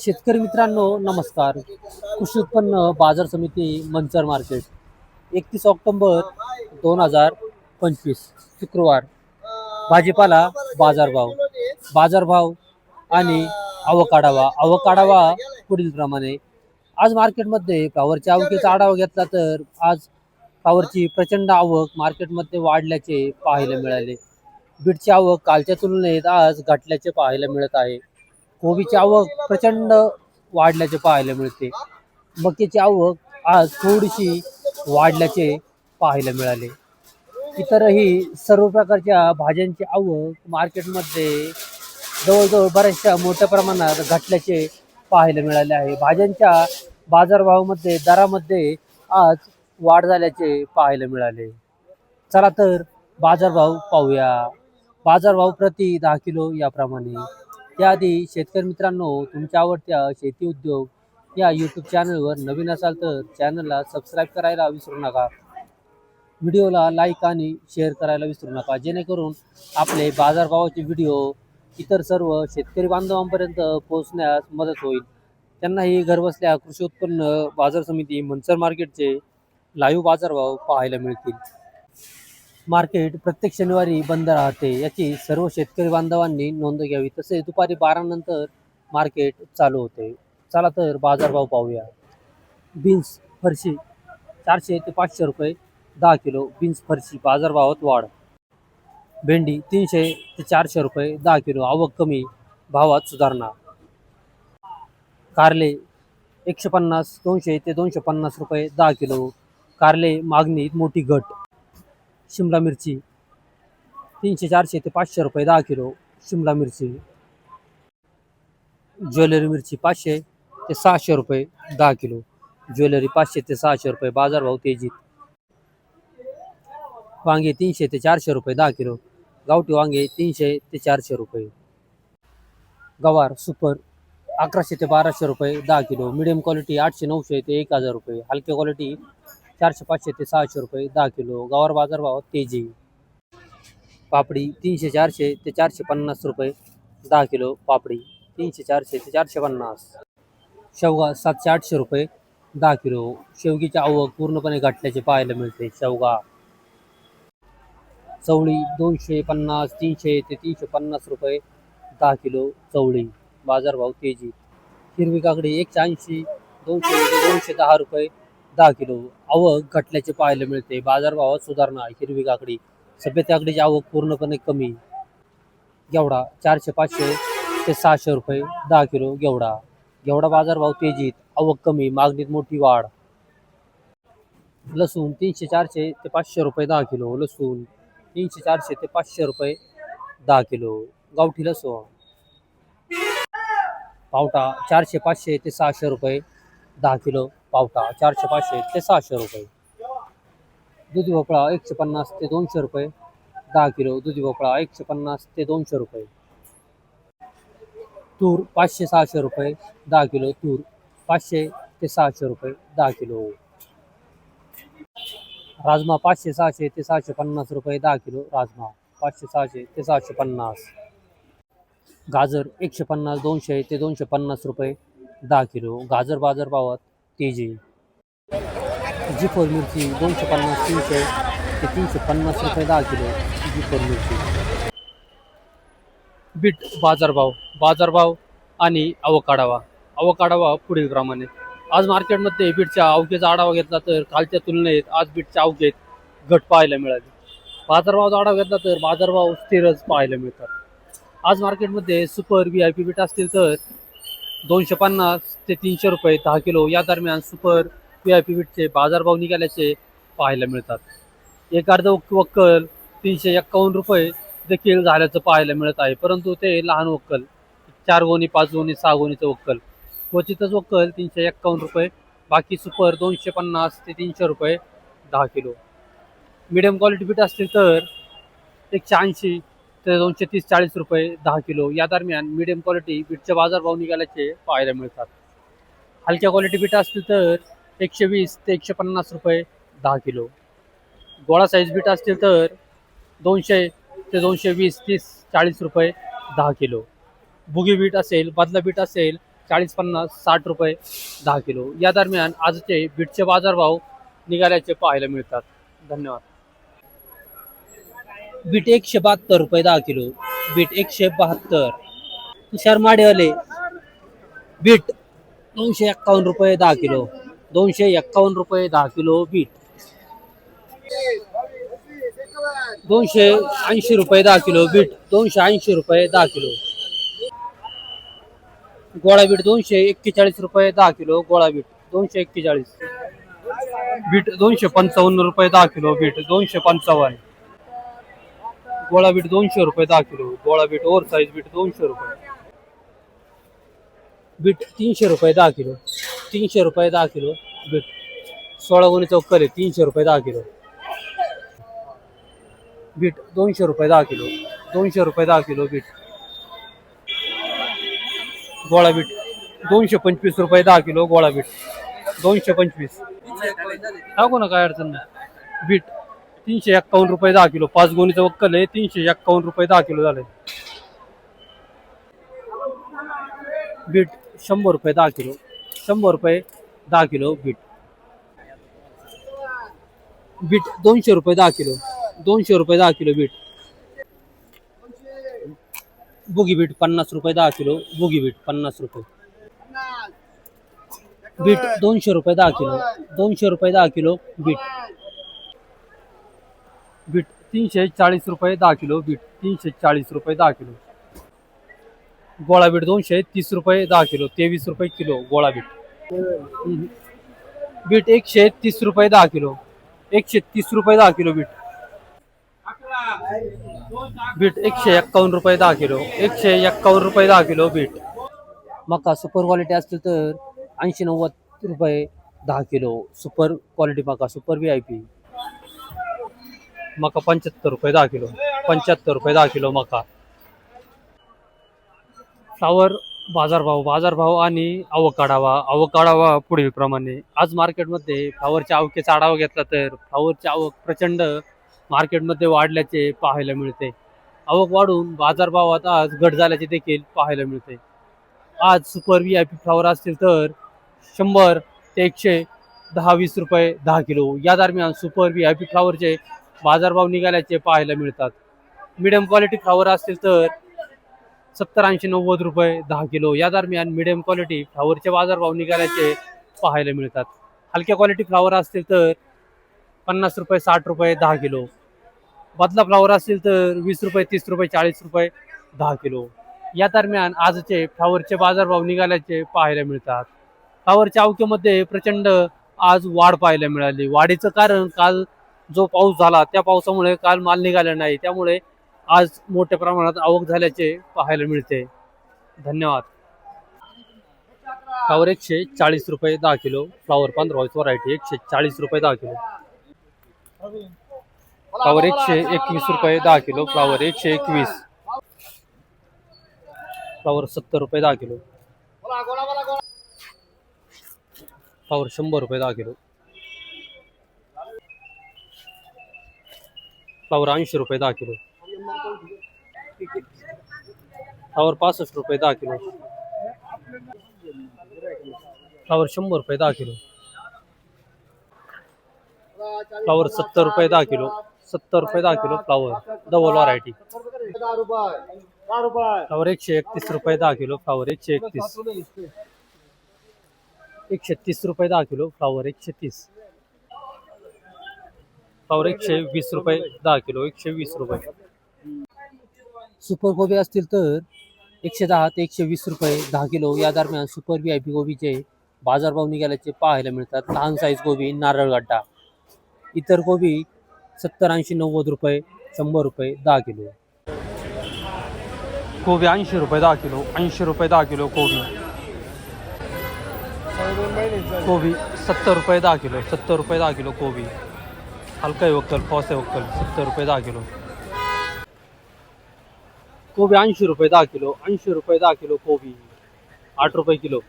शेतकरी मित्रांनो नमस्कार. कृषी उत्पन्न बाजार समिती मंचर मार्केट. एकतीस ऑक्टोंबर दोन हजार पंचवीस शुक्रवार. भाजीपाला बाजारभाव. बाजारभाव आणि आवक आढावा आवक पुढील प्रमाणे आज मार्केटमध्ये फ्लावरच्या आवकीचा आढावा घेतला तर आज फ्लावरची प्रचंड आवक मार्केटमध्ये वाढल्याचे पाहायला मिळाले. बीटची आवक कालच्या तुलनेत आज घटल्याचे पाहायला मिळत आहे. कोबीची आवक प्रचंड वाढल्याचे पाहायला मिळते. मक्याची आवक आज थोडीशी वाढल्याचे पाहायला मिळाले. इतरही सर्व प्रकारच्या भाज्यांची आवक मार्केटमध्ये जवळजवळ बऱ्याचशा मोठ्या प्रमाणात घटल्याचे पाहायला मिळाले आहे. भाज्यांच्या बाजारभावामध्ये दरामध्ये आज वाढ झाल्याचे पाहायला मिळाले. चला तर बाजारभाव पाहूया. बाजारभाव प्रति दहा किलो याप्रमाणे. त्याआधी शेतकरी मित्रांनो तुमच्या आवडत्या शेती उद्योग या यूट्यूब चॅनलवर नवीन असाल तर चॅनलला सबस्क्राईब करायला विसरू नका. व्हिडिओला लाईक आणि शेअर करायला विसरू नका. जेणेकरून आपले बाजारभावाचे व्हिडिओ इतर सर्व शेतकरी बांधवांपर्यंत पोहोचण्यास मदत होईल. त्यांनाही घरबसल्या कृषी उत्पन्न बाजार समिती मनसर मार्केटचे लाईव्ह बाजारभाव पाहायला मिळतील. मार्केट प्रत्येक शनिवारी बंद राहते. याची सर्व शेतकरी बांधवांनी नोंद घ्यावी. तसेच दुपारी बारा नंतर मार्केट चालू होते. चला तर बाजारभाव पाहूया. बीन्स फरशी चारशे ते पाचशे रुपये दहा किलो बीन्स फरशी बाजारभावात वाढ. भेंडी तीनशे ते चारशे रुपये दहा किलो आवक कमी भावात सुधारणा. कारले एकशे पन्नास दोनशे ते दोनशे पन्नास रुपये दहा किलो. कारले मागणीत मोठी घट. शिमला मिरची. तीनशे, चारशे ते पाचशे रुपये दहा किलो शिमला मिरची. ज्वेलरी मिरची पाचशे ते सहाशे रुपये दहा किलो. ज्वेलरी पाचशे ते सहाशे रुपये बाजारभाव तेजीत. वांगे तीनशे ते चारशे रुपये दहा किलो. गावठी वांगे तीनशे ते चारशे रुपये. गवार सुपर अकराशे ते बाराशे रुपये दहा किलो. मिडियम क्वालिटी आठशे, नऊशे ते एक हज़ार रुपये. हलकी क्वालिटी चारशे पाचशे ते सहाशे रुपये दहा किलो गवार बाजारभाव तेजी. पापडी तीनशे चारशे ते चारशे पन्नास रुपये दहा किलो पापडी तीनशे चारशे ते चारशे पन्नास. शेवगा सातशे आठशे रुपये दहा किलो. शेवगीची आवक पूर्णपणे घटल्याचे पाहायला मिळते शेवगा. चवळी दोनशे पन्नास तीनशे ते तीनशे पन्नास रुपये दहा किलो चवळी. बाजारभाव तेजी. हिरवी काकडी एकशे ऐंशी दोनशे ते दोनशे दहा रुपये दहा किलो आवक घटल्याचे पाहायला मिळते. बाजारभावात सुधारणा हिरवी काकडी सफेद काकडीची आवक पूर्णपणे कमी. गेवडा चारशे पाचशे ते सहाशे रुपये दहा किलो गेवडा गेवडा बाजारभाव तेजीत आवक कमी मागणीत मोठी वाढ. लसूण तीनशे चारशे ते पाचशे रुपये दहा किलो. लसूण तीनशे चारशे ते पाचशे रुपये दहा किलो. गावठी लसूण. पावटा चारशे पाचशे ते सहाशे रुपये दहा किलो. पावटा चारशे पाचशे ते सहाशे रुपये. दुधी भोपळा एकशे पन्नास ते दोनशे रुपये. दहा किलो दुधी भोपळा एकशे पन्नास ते दोनशे रुपये. तूर पाचशे सहाशे रुपये दहा किलो तूर पाचशे ते सहाशे रुपये दहा किलो. राजमा पाचशे सहाशे ते सहाशे पन्नास रुपये दहा किलो राजमा पाचशे सहाशे ते सहाशे पन्नास. गाजर एकशे पन्नास दोनशे ते दोनशे पन्नास रुपये दहा किलो. गाजर बाजार भावात केजी जी. फोर मिरची दोनशे पन्नास तीनशे ते तीनशे पन्नास रुपये दहा किलो जिफोर मिरची. बीट बाजारभाव बाजारभाव आणि अवकाढावा अवकाढावा पुढील प्रमाणे आज मार्केटमध्ये बीटच्या अवघेचा आढावा घेतला तर कालच्या तुलनेत आज बीटच्या अवघेत घट पाहायला मिळाली. बाजारभावाचा आढावा घेतला तर बाजारभाव स्थिरच पाहायला मिळतात. आज मार्केटमध्ये super V I P beet असतील तर दोनशे पन्नास ते तीनशे रुपये दहा किलो या दरम्यान सुपर व्ही आय पी वीटचे बाजारभाव निघाल्याचे पाहायला मिळतात. एक अर्ध वक्कल तीनशे एक्कावन्न रुपये देखील झाल्याचं पाहायला मिळत आहे. परंतु ते लहान वक्कल चार गोणी पाच गोणी सहा गोणीचं वक्कल. क्वचितच वक्कल तीनशे एक्कावन्न रुपये बाकी सुपर दोनशे पन्नास ते तीनशे रुपये दहा किलो. मिडियम क्वालिटी बीट असतील तर एकशे ऐंशी ते दोनशे तीस चाळीस रुपये दहा किलो. या दरम्यान मिडियम क्वालिटी बीटचे बाजारभाव निघाल्याचे पाहायला मिळतात. हलक्या क्वालिटी बीट असतील तर एकशे वीस ते एकशे पन्नास रुपये दहा किलो. गोळा साईज बीट असतील तर दोनशे ते दोनशे वीस तीस चाळीस रुपये दहा किलो. बुगी बीट असेल बदला बीट असेल चाळीस पन्नास साठ रुपये दहा किलो. या दरम्यान आजचे बीटचे बाजारभाव निघाल्याचे पाहायला मिळतात. धन्यवाद. बीट एकशे बहात्तर रुपये दहा किलो, बीट एकशे बहात्तर. तुषार माडेवाले, बीट दोनशे एक्कावन्न रुपये दहा किलो, दोनशे एक्कावन्न रुपये दहा किलो बीट. दोनशे ऐंशी रुपये दहा किलो बीट, दोनशे ऐंशी रुपये दहा किलो. गोळा बीट दोनशे एक्केचाळीस रुपये दहा किलो, गोळा बीट दोनशे एक्केचाळीस. बीट दोनशे पंचावन्न रुपये दहा किलो, बीट दोनशे पंचावन्न. गोळा बीट दोनशे रुपये दहा किलो गोळा बीट ओव्हर साईज बीट दोनशे रुपये. बीट तीनशे रुपये दहा किलो तीनशे रुपये दहा किलो बीट सोळा गुणी चौक्कल आहे तीनशे रुपये दहा किलो. बीट दोनशे रुपये दहा किलो दोनशे रुपये दहा किलो बीट. गोळा बीट दोनशे पंचवीस रुपये दहा किलो गोळा बीट दोनशे पंचवीस. टाकू ना काय अडचण नाही. बीट तीनशे एक्कावन्न रुपये दहा किलो. पाच गोणीचं वक्कल आहे, तीनशे एक्कावन्न रुपये दहा किलो झालंय बीट शंभर रुपये दहा किलो. शंभर रुपये दहा किलो बीट. बीट दोनशे रुपये दहा किलो. दोनशे रुपये दहा किलो बीट. बुगी बीट पन्नास रुपये दहा किलो. बुगी बीट पन्नास रुपये. बीट दोनशे रुपये दहा किलो. दोनशे रुपये दहा किलो बीट. बीट तीनशे चाळीस रुपये दहा किलो बीट तीनशे चाळीस रुपये दहा किलो. गोळा बीट दोनशे तीस रुपये दहा किलो तेवीस रुपये किलो गोळा बीट. बीट एकशे तीस रुपये दहा किलो एकशे तीस रुपये दहा किलो बीट. बीट एकशे एक्कावन्न रुपये दहा किलो एकशे एक्कावन्न रुपये दहा किलो बीट. मका सुपर क्वालिटी असतील तर ऐंशी नव्वद रुपये दहा किलो सुपर क्वालिटी मका सुपर व्ही आय पी. मका पंच्याहत्तर रुपये दहा किलो. पंच्याहत्तर रुपये दहा किलो मका. फ्लावर बाजारभाव बाजारभाव आणि आवक आढावा आवक काढावा पुढील प्रमाणे. आज मार्केटमध्ये फ्लावरच्या आवकेचा आढावा घेतला तर फ्लावरची आवक प्रचंड मार्केटमध्ये वाढल्याचे पाहायला मिळते. आवक वाढून बाजारभावात आज घट झाल्याचे देखील पाहायला मिळते. आज super V I P flower असतील तर शंभर ते एकशे दहा वीस रुपये दहा किलो. या दरम्यान सुपर व्ही आय पी फ्लावरचे बाजारभाव निघाल्याचे पाहायला मिळतात. मिडियम क्वालिटी फ्लावर असतील तर सत्तर ऐंशी नव्वद रुपये दहा किलो या दरम्यान मिडियम क्वालिटी फ्लावरचे बाजारभाव निघाल्याचे पाहायला मिळतात. हलक्या क्वालिटी फ्लावर असतील तर पन्नास रुपये साठ रुपये दहा किलो. बदला फ्लावर असतील तर वीस रुपये तीस रुपये चाळीस रुपये दहा किलो. या दरम्यान आजचे फ्लावरचे बाजारभाव निघाल्याचे पाहायला मिळतात. फ्लावरच्या अवकेमध्ये प्रचंड आज वाढ पाहायला मिळाली. वाढीचं कारण काल जो पाऊस झाला त्या पावसामुळे काल माल निघाला नाही. त्यामुळे आज मोठ्या प्रमाणात आवक झाल्याचे पाहायला मिळते. धन्यवाद. फ्लावर एकशे चाळीस रुपये दहा किलो फ्लावर पंधरा व्हॉइस व्हरायटी एकशे चाळीस रुपये दहा किलो. फ्लावर एकशे एकवीस रुपये दहा किलो फ्लावर एकशे एकवीस. फ्लावर सत्तर रुपये दहा किलो. फ्लावर शंभर रुपये दहा किलो. फ्लावर ऐंशी रुपये दहा किलो। फ्लावर पासष्ट रुपये दहा किलो। फ्लावर शंभर रुपये दहा किलो। फ्लावर सत्तर रुपये दहा किलो। सत्तर रुपये दहा kilo flower double variety flower एकशे एकतीस रुपये दहा किलो फ्लावर एकशे एकतीस एकशे तीस रुपये दहा किलो फ्लावर एकशे तीस फ्लावर एकशे वीस रुपये दहा किलो एकशे वीस रुपये. सुपर गोबी असतील तर एकशे दहा ते एकशे वीस रुपये दहा किलो. या दरम्यान सुपर व्ही आय पी गोबीचे बाजारभाव निघाल्याचे पाहायला मिळतात. लहान साईज गोबी नारळ गड्डा. इतर गोबी सत्तर ऐंशी नव्वद रुपये शंभर रुपये दहा किलो. कोबी ऐंशी रुपये दहा किलो ऐंशी रुपये दहा किलो कोबी कोबी सत्तर रुपये दहा किलो सत्तर रुपये दहा किलो कोबी हलका आहे वक्कल फॉस आहे वक्कल. सत्तर रुपये दहा किलो. कोबी ऐंशी रुपये दहा किलो ऐंशी रुपये दहा किलो कोबी. आठ रुपये किलो.